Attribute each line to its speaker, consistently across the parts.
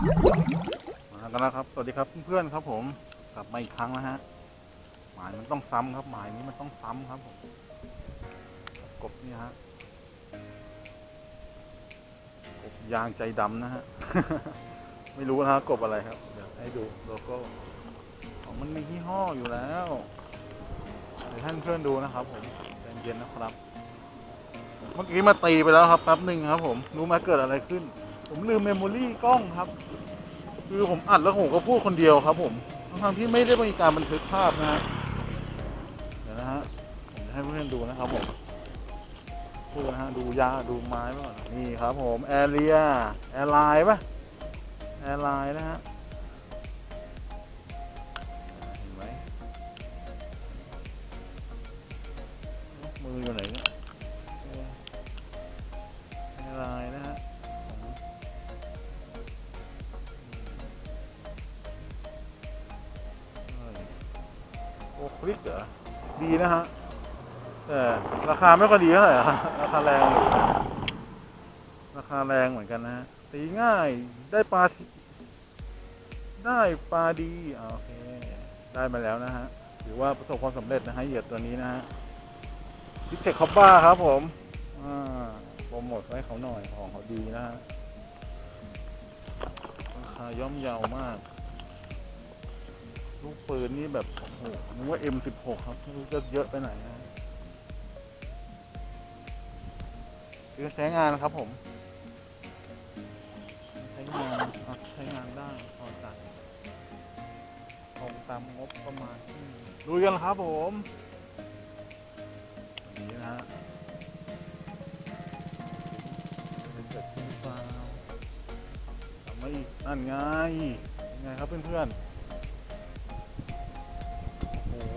Speaker 1: มากันแล้วครับ สวัสดีครับเพื่อนๆครับ ผม กลับมาอีกครั้งนะฮะ หมายมันต้องซ้ำครับ หมายนี้มันต้องซ้ำครับผม กบนี่ฮะ กบยางใจดำนะฮะ ไม่รู้นะฮะกบอะไรครับ เดี๋ยวให้ดูโลโก้ของมันมียี่ห้ออยู่แล้วเดี๋ยวท่านเพื่อนดูนะครับ ผมเย็นๆนะครับ เมื่อกี้มาตีไปแล้วครับแป๊บหนึ่งครับ ผม รู้ไหมเกิดอะไรขึ้น ผมลืมเมมโมรี่กล้องครับ คือผมอัดแล้วผมก็พูดคนเดียวครับ ผมทั้งที่ไม่ได้มีการบันทึกภาพนะฮะเดี๋ยวนะฮะผมจะให้เพื่อนๆดูนะครับผมดูนะฮะดูยาดูไม้ก่อนนี่ครับ ผมแอเรียแอร์ไลน์ปะแอร์ไลน์นะฮะเห็นไหมมืออยู่ไหน โอ้คลิกเหรอดีนะฮะแต่ราคาไม่ค่อยดีเท่าไหร่ราคาแรงอยู่ราคาแรงเหมือนกันนะฮะตีง่ายได้ปลาได้ปลาดีโอเค ได้มาแล้วนะฮะถือว่าประสบความสำเร็จนะฮะเหยื่อตัวนี้นะฮะพิเศษคอบบ้าครับผมอ่าโปรโมทให้เขาหน่อยของเขาดีนะฮะราคาย่อมเยาวมาก ลูกปืนนี่แบบโอ้ โหนึกว่า M16 ครับไม่รู้จะเยอะไปไหนนะคือใช้งานครับผม ใช้งานครับใช้งานได้พอใจตรงตามงบประมาณที่มีดูกันครับผมนนี้นะฮะเป็นเกิดขึ้นหรือเปล่าทำไม่อีกนั่นไงยังไงครับเพื่อนๆ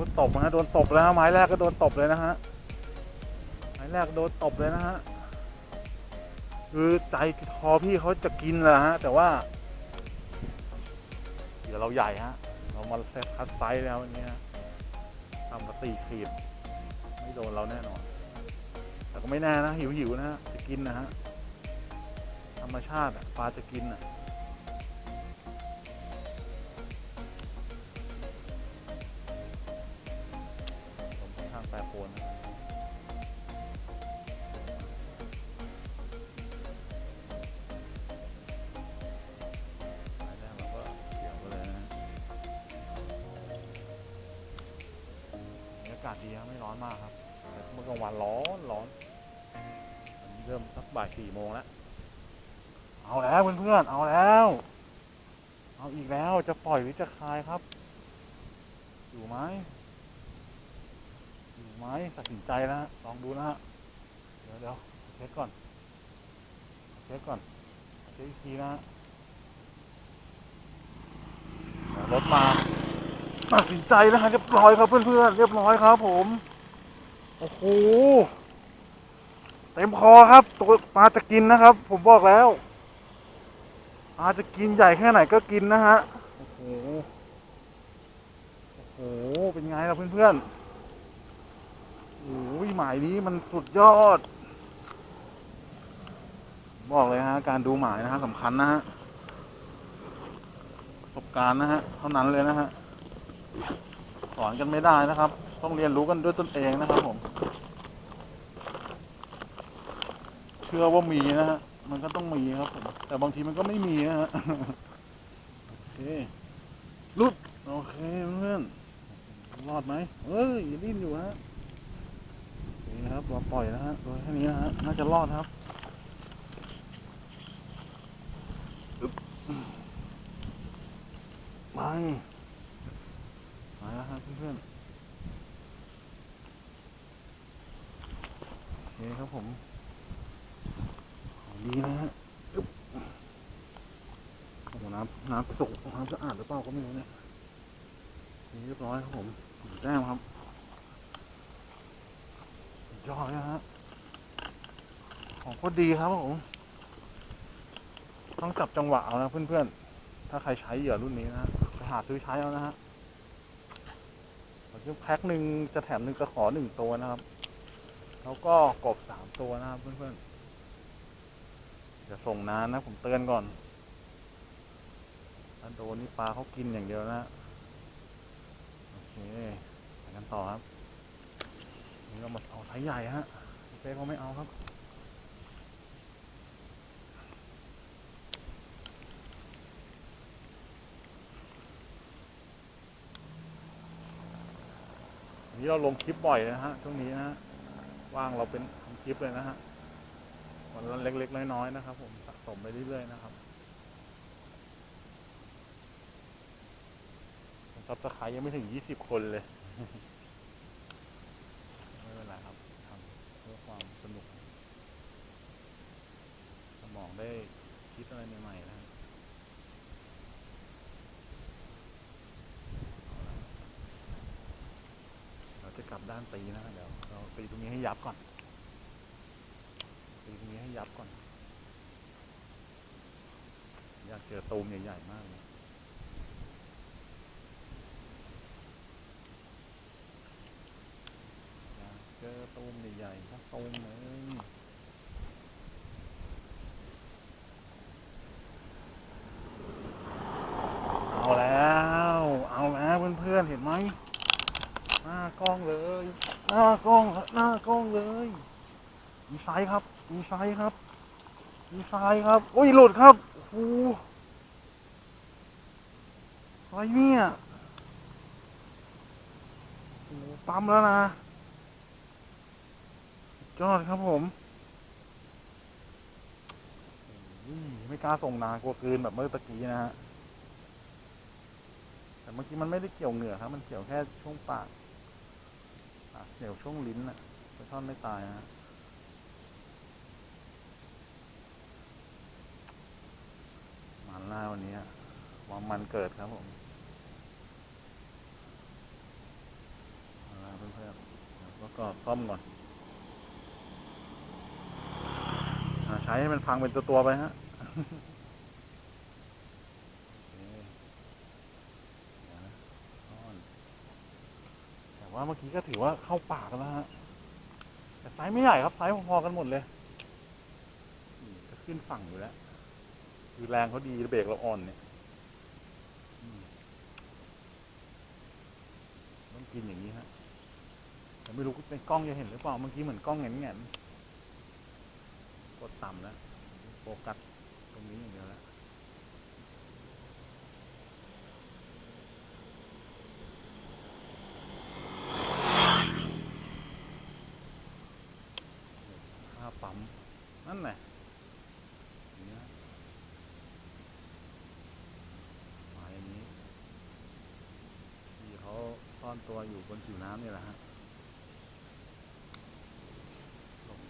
Speaker 1: อ้โหตบนะโดนตบแล้วฮะไม้แรกก็โดนตบเลยนะฮะไม้แรกโดนตบเลยนะฮะคือใจคอพี่เขาจะกินแหละฮะ แต่ว่า เดี๋ยวเราใหญ่ฮะ เรามาเซตคัดไซส์แล้ววันนี้ฮะทำมาสี่ขีดไม่โดนเราแน่นอน แต่ก็ไม่แน่นะหิวหิวๆนะฮะจะกินนะฮะธรรมชาติอะปลาจะกินอะ ดีครับไม่ร้อนมากครับแต่เมื่อกลางวันร้อนร้อนอันนี้เริ่มสักบ่ายสี่โมงแล้ว เอาแล้วเพื่อนๆเอาแล้ว เอาอีกแล้วจะปล่อยหรือจะคลายครับ อยู่ไหมอยู่ไหมตัดสินใจแล้วลองดูนะฮะเดี๋ยวเดี๋ยวเช็คก่อนเช็คก่อนเช็คอีกทีนะรถมา ตัดสินใจแล้วฮะเรียบร้อยครับเพื่อนๆเรียบร้อยครับ ผม โอ้โหเต็มคอครับตัวปลาจะกินนะครับ ผมบอกแล้วปลาจะกินใหญ่แค่ไหนก็กินนะฮะโอ้โหโอ้โหเป็นไงล่ะเพื่อนๆโอ้ยหมายนี้มันสุดยอด บอกเลยฮะ การดูหมายนะฮะสำคัญนะฮะประสบการณ์นะฮะเท่านั้นเลยนะฮะ สอนกันไม่ได้นะครับ ต้องเรียนรู้กันด้วยตนเองนะครับผม เชื่อว่ามีนะฮะ มันก็ต้องมีครับผม แต่บางทีมันก็ไม่มีนะฮะ โอเครุดโอเคเพื่อนรอดไหมเอ้ยยังดิ้นอยู่ฮะนี่ครับเราปล่อยนะฮะตัวแค่นี้นะฮะ น่าจะรอดครับอึ๊บมามาแล้วครับ เพื่อนๆโอเคครับผมของดีนะฮะโอ้โหน้ำน้ำสุกน้ำสะอาดหรือเปล่าก็ไม่รู้เนี่ยนี่เรียบร้อยครับผมแต้มครับยอดนะฮะของก็ดีครับผมต้องจับจังหวะเอานะเพื่อนๆ ถ้าใครใช้เหยื่อรุ่นนี้นะฮะไปหาซื้อใช้เอานะฮะ แพ็คหนึ่งจะแถมหนึ่งกระขอหนึ่งตัวนะครับ แล้วก็กบสามตัวนะครับเพื่อนๆอย่าส่งนานนะผมเตือนก่อนโดนนี่ปลาเขากินอย่างเดียวนะโอเคไปกันต่อครับนี่เรามาเอาไซส์ใหญ่ฮะเป้เขาไม่เอาครับ นี่เราลงคลิปบ่อยนะฮะช่วงนี้นะฮะว่างเราเป็นทำคลิปเลยนะฮะวันละเล็กๆ น้อยๆนะครับ ผมสะสมไปเรื่อยๆนะครับซับสไครต์ยังไม่ถึงยี่สิบคนเลย ไม่เป็นไรครับทำเพื่อความสนุก สมองได้คิดอะไรใหม่ๆนะฮะ เราจะกลับด้านตีนะเดี๋ยวเราตีตรงนี้ให้ยับก่อนตีตรงนี้ให้ยับก่อน อยากเจอตูมใหญ่ๆมากเลยอยากเจอตูมใหญ่ๆสักตูมหนึ่งเอาแล้ว เอาแล้วเพื่อนๆเห็นไหม กล้องเลย หน้ากล้องหน้ากล้องเลยมีไซส์ครับมีไซส์ครับมีไซส์ครับโอ้ยหลุดครับโอ้โหอะไรเนี่ยโอ้ปั๊มแล้วนะยอดครับผมไม่กล้าส่งนากลัวกลืนแบบเมื่อตะกี้นะฮะแต่เมื่อกี้มันไม่ได้เกี่ยวเหงื่อครับ มันเกี่ยวแค่ช่วงปาก เกี่ยวช่วงลิ้นน่ะปลาช่อนไม่ตายนะมันล่าวันนี้วันมันเกิดครับผมเอาล่ะเพื่อนๆแล้วก็ซ่อมก่อนอใช้ให้มันพังเป็นตัว ๆ ไปฮะ โอเคเดี๋ยวนะซ่อนแต่ ว่าเมื่อกี้ก็ถือว่าเข้าปากแล้วฮะแต่ไซส์ไม่ใหญ่ครับไซส์พอๆกันหมดเลยนี่ก็ขึ้นฝั่งอยู่แล้ว คือแรงเขาดีเบรกเราอ่อนเนี่ยมต้องกินอย่างนี้ฮะแต่ไม่รู้ในกล้องจะเห็นหรือเปล่าเมื่อกี้เหมือนกล้องแง่นๆกดต่ำแล้วโฟกัสตรงนี้อย่างเดียวแล้วค่า ปั๊มนั่นแหละอย่ายหมาอย่างนี้ที่เขาซ่อนตัวอยู่บนผิวน้ำนี่แหละฮะลง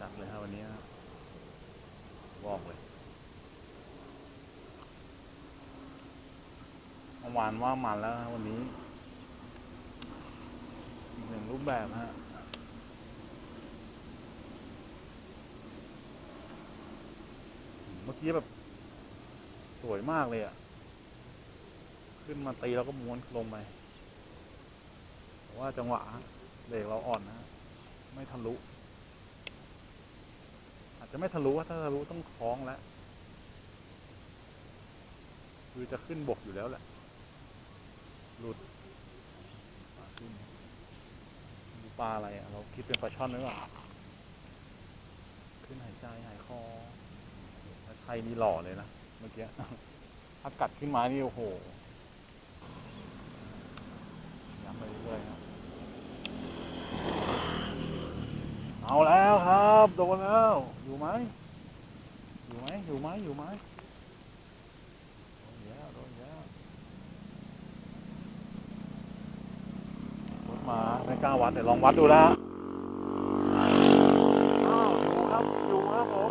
Speaker 1: จัดเลยครับวันนี้ฮะ บอกเลยเมื่อวานว่ามันแล้ววันนี้ อีกหนึ่งรูปแบบฮะเมื่อกี้แบบ สวยมากเลยอะ่ะ ขึ้นมาตีแล้วก็ม้วนลงไปแต่ว่าจังหวะเบรกเราอ่อนนะ ไม่ทะลุ อาจจะไม่ทะลุว่าถ้าทะลุต้องคล้องแล้วคือจะขึ้นบกอยู่แล้วแหละ หลุดปลาขึ้นดูปลาอะไรอะ เราคิดเป็นปลาช่อนหรือเปล่า ขึ้นหายใจหายคอถ้าใช่นี่หล่อเลยนะเมื่อกี้ถ้ากัดขึ้นมานี่โอ้โหย้ำไปเรื่อยๆครับ เอาแล้วครับโดนแล้ว อยู่ไหมอยู่ไหมอยู่ไหมอยู่ไหมโดนแล้วโดนแล้วรถมาไม่กล้าวัดเดี๋ยวลองวัดดูแล้วอ้าวอยู่ครับอยู่ครับผม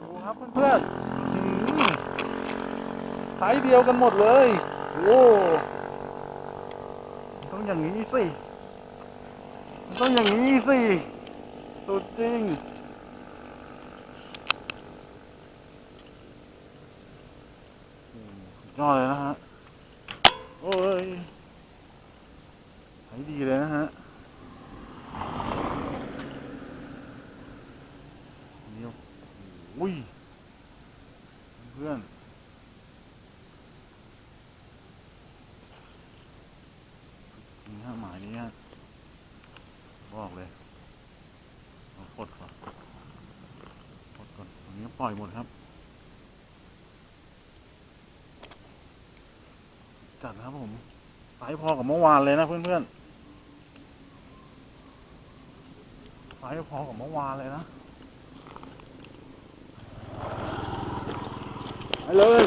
Speaker 1: อยู่ครับเพื่อนๆอื้อหือไซส์เดียวกันหมดเลยโอ้ต้องอย่างนี้สิ ต้องอย่างนี้สิตัวจริง ยอดเลยนะฮะ โอ้ยใช้ดีเลยนะฮะเดี๋ยวอุ้ย เพื่อน ล่อยหมดครับ จัดนะครับผมสายพอกับเมื่อวานเลยนะเพื่อนๆสายพอกับเมื่อวานเลยนะไปเลย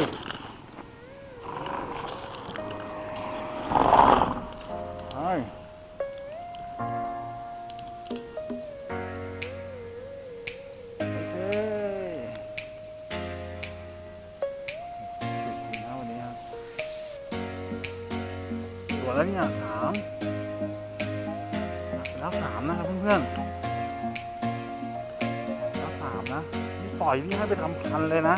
Speaker 1: เนี่ยสามแล้วสามนะครับเพื่อนๆแล้วสามนะนี่ปล่อยนี่ให้ไปทำพันเลยนะ